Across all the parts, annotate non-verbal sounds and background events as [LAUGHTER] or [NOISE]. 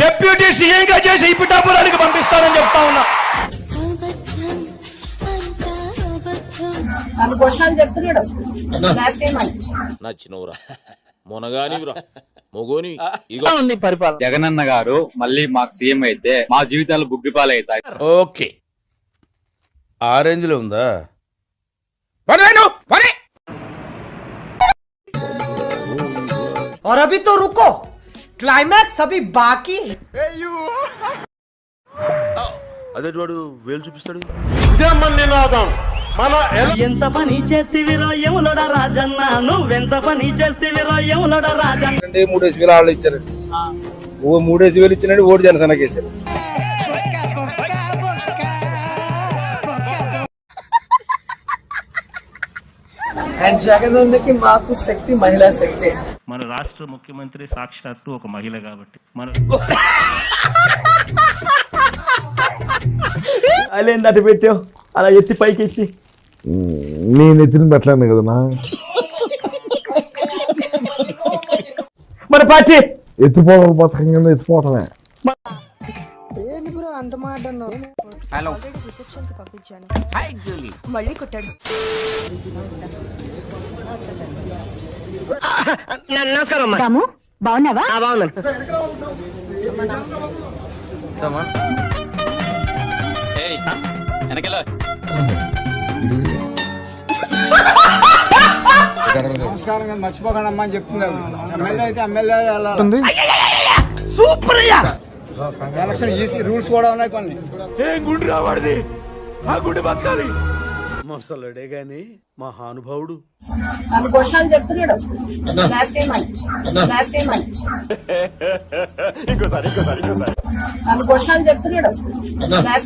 Deputy సీఎంగా చేసి ఈ పిఠాపురానికి పంపిస్తానని చెప్తా ఉన్నా అబద్ధం అంతా అబద్ధం నన్ను కొట్టాలని చెప్తున్నాడు లాస్ట్ టైం అని నచ్చినవురా మొనగానివిరా మొగోని ఇగో ఉంది పరిపాలన జగనన్న గారు మళ్ళీ మాకు సీఎం అయితే మా జీవితాలు బుగ్గిపాలవుతాయి ఓకే ఆ రేంజ్ లో ఉందా పని వేణు, పని और अभी तो रुको క్లైమాక్స్ అవి బాకీ అదే వాడు వేలు చూపిస్తాడు. ఎంత పని చేస్తేవి రోయములోడ రాజన్న? నువ్వెంత పని చేస్తేవి రోయములోడ రాజన్న? మూడేసి వేలు వాళ్ళు ఇచ్చారండి. మూడేసి వేలు ఇచ్చినట్టు ఓటు జనసేనకేసారు అండ్ జగనన్నకి మాకు శక్తి మహిళా శక్తి. మన రాష్ట్ర ముఖ్యమంత్రి సాక్షాత్తు ఒక మహిళ కాబట్టి. మన అలేంది అటు పెట్టావు? అలా ఎత్తి పైకి ఎత్తి నేను ఎత్తిన పెట్టలేను కదా మరి పార్టీ! ఎత్తిపోవడం పథకం కింద ఎత్తిపోవటమే రిసెప్షన్కి పంపించాను. మళ్ళీ కొట్టాడు. రాము బాగున్నావా? వెనకెళ్ళ. నమస్కారం మర్చిపోకండి అమ్మా అని చెప్తున్నారు. ఎమ్మెల్యే అయితే ఎమ్మెల్యే సూపర్ అయ్యా ఎలక్షన్ ఈసీ రూల్స్ కూడా ఉన్నాయి కొన్ని. ఏం గుండు రావాడిది ఆ గుండె బతకాలి. మొసలుడే గాని మహానుభావుడు.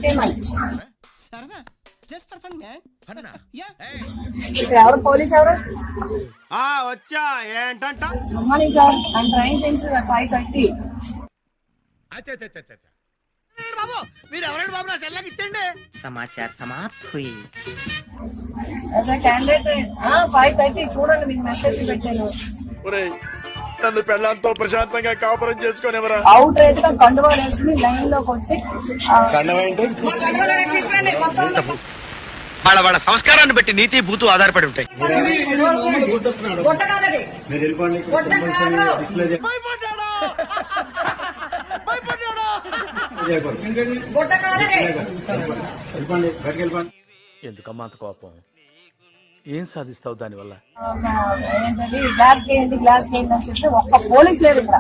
టైం అని. ఇక్కడ ఎవరు? పోలీస్ ఎవరు? వచ్చా. ఏంటంట? Good morning sir and train sense five thirty Samachar సమాప్త్. హుయి ఫైవ్ థర్టీ చూడండి మీకు మెసేజ్ పెట్టాను. నన్ను పెళ్ళంతో ప్రశాంతంగా కాపురం చేసుకునేవరా? అవుట్ రేట్గా కండువా వేసుకుని లైన్లోకి వచ్చి. వాళ్ళ వాళ్ళ సంస్కారాన్ని బట్టి నీతి భూతు ఆధారపడి ఉంటాయి. ఎందుకమ్మా అంత కోపం? ఏం సాధిస్తావు దానివల్ల? ఏంటది గ్లాస్ గేయండి గ్లాస్ గేయండి అని చెప్తే ఒక్క పోలీస్ లేదు ఇక్కడ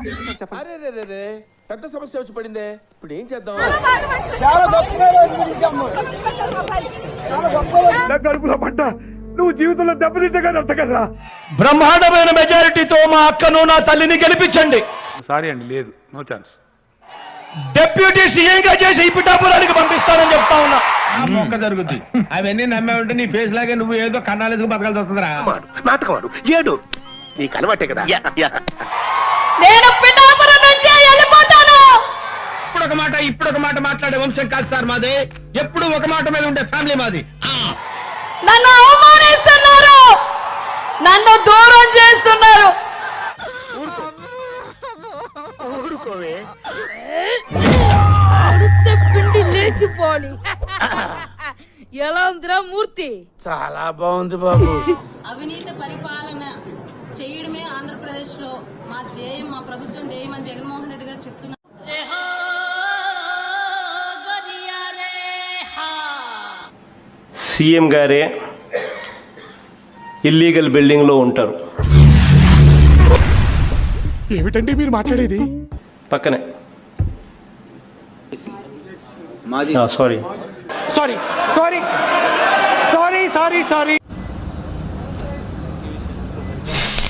పెద్ద సమస్య వచ్చి పడిందే. ఇప్పుడు ఏం చేద్దాం? నా కడుపులో పడ్డ. నువ్వు జీవితంలో దెబ్బతింటగా అర్థం కదరా. బ్రహ్మాండమైన మెజారిటీతో మా అక్కను నా తల్లిని గెలిపించండి. సారీ అండి లేదు. నో ఛాన్స్ డిప్యూటీ సీఎంగా చేసి ఈ పిఠాపురానికి పంపిస్తానని చెప్తా ఉన్నా. మొక్క జరుగుద్ది. అవన్నీ నమ్మే ఉంటే నీ ఫేస్ లాగే నువ్వు ఏదో కన్నాలేసుకు బతకాల్సి వస్తుందిరా. నాటకవాడు ఏడు. నీకు అలవాటే కదా. నేను పిఠాపురం నుంచి వెళ్ళిపోతాను. ఇప్పుడు ఒక మాట ఇప్పుడు ఒక మాట మాట్లాడే వంశం కాదు సార్ మాది. ఎప్పుడు ఒక మాట మీద ఉండే ఫ్యామిలీ మాది. నన్ను అవమానిస్తున్నారు. నన్ను దూరం చేస్తున్నారు. పిండి ఎలా ఉందిరా మూర్తి? చాలా బాగుంది బాబు. అవినీతి పరిపాలన చేయడమే ఆంధ్రప్రదేశ్లో మా ధ్యేయం మా ప్రభుత్వం ధ్యేయం అని జగన్మోహన్ రెడ్డి గారు చెప్తున్నారు. సీఎం గారే ఇల్లీగల్ బిల్డింగ్లో ఉంటారు. ఏమిటండి మీరు మాట్లాడేది? పక్కనే. Sorry sorry sorry sorry sorry sorry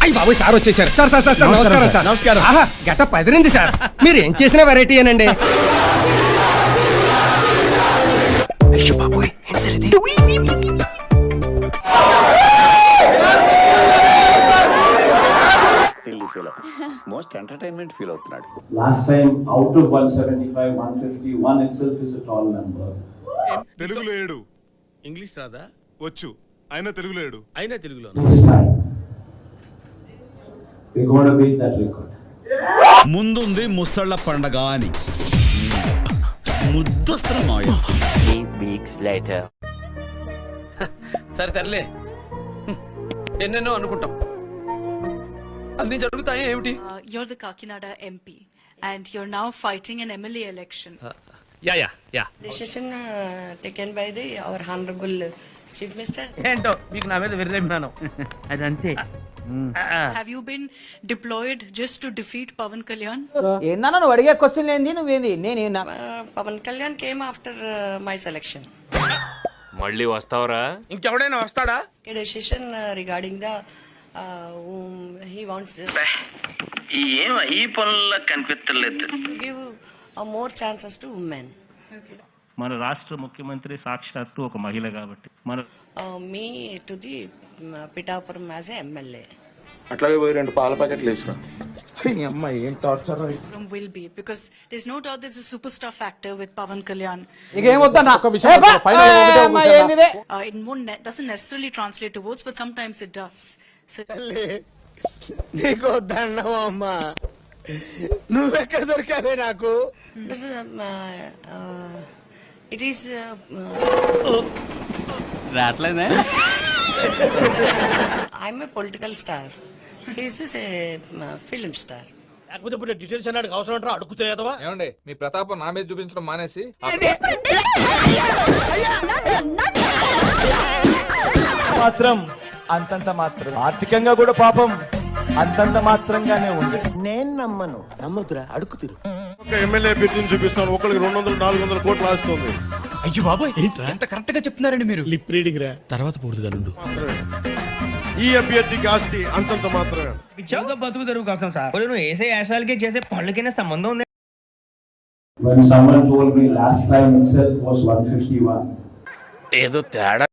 అయ్యి సార్ వచ్చేసారు. సార్ సార్ సార్ నమస్కారం సార్. నమస్కారం. ఆహా గట్ట పదిరింది సార్. మీరు ఏం చేసిన వెరైటీ అనండి మోస్ట్ ఎంటర్టైన్మెంట్ ఫీల్ అవుతున్నాడు. Last time out of one seventy five one fifty one itself is total number తెలుగులో ఏడు. ఇంగ్లీష్ రాదా? వచ్చు. అయినా తెలుగులో ఏడు. అయినా తెలుగులో This time, we're going to beat that record. ముందుంది ముసళ్ళ పండగ అని. ముద్దొస్తున్న మాయ. సరే తరలే ఎన్నెన్నో అనుకుంటాం. అన్ని జరుగుతాయి ఏమిటి? You're the Kakinada MP and you're now fighting an MLA election. Ya ya ya decision taken by the our honourable chief minister ఏంటో మీకు నా మీద విర్రేమినాను [LAUGHS] అదంతే. Have you been deployed just to defeat Pavan Kalyan? ఏందన్నా నువ్వు అడిగే question ఏంది? నువ్వేంది? నేను Pawan Kalyan came after my selection మళ్ళీ వస్తావరా? ఇంకెవడైనా వస్తాడా? Decision regarding the he wants ఏం ఈ పనుల్లో కనిపించలేదు give more chances to women మన రాష్ట్ర ముఖ్యమంత్రి సాక్షాత్తు ఒక మహిళ కాబట్టి మన మీ to the Pithapuram as MLA అట్లాగే పోయి రెండు పాల ప్యాకెట్లు వేసిన అమ్మాయి ఏం టార్చర్. ఇకేం వద్దన్నా Uh, translate to votes, but sometimes it does. నీకు దండం అమ్మా. నువ్వెక్కడ దొరికావే నాకు? It is రావట్లేదే? I'm a political star he's a film star లేకపోతే ఇప్పుడు డీటెయిల్స్ అన్నాడు అవసరం అంటారా అడుగుతాయి ఏమండి మీ ప్రతాపం నా మీద చూపించడం మానేసి మాత్రం అంతంత మాత్రం. ఆర్థికంగా కూడా పాపం. అంతంత మాత్రంగానే ఉంది. నేను నమ్మను. నమ్మొద్దురా అడుగు తిరు. ఒక ఎమ్మెల్యే అభ్యర్థిని చూపిస్తాను ఒకరికి రెండు వందలు నాలుగు వందల కోట్లు ఆస్తుంది. అయ్యో బాబాయ్ ఎంత కరెక్ట్గా చెప్తున్నారండి మీరు? లిప్ రీడింగ్ రా. తర్వాత పూర్తిగా నుండు ఈ అభ్యర్థికి ఆస్తి అంతంత మాత్రమే. బతుకు తెరువు కాక సార్. నువ్వు వేసే యాశాలకి చేసే పనులకైనా సంబంధం ఉంది When someone told me last time itself was 151. ఏదో తేడా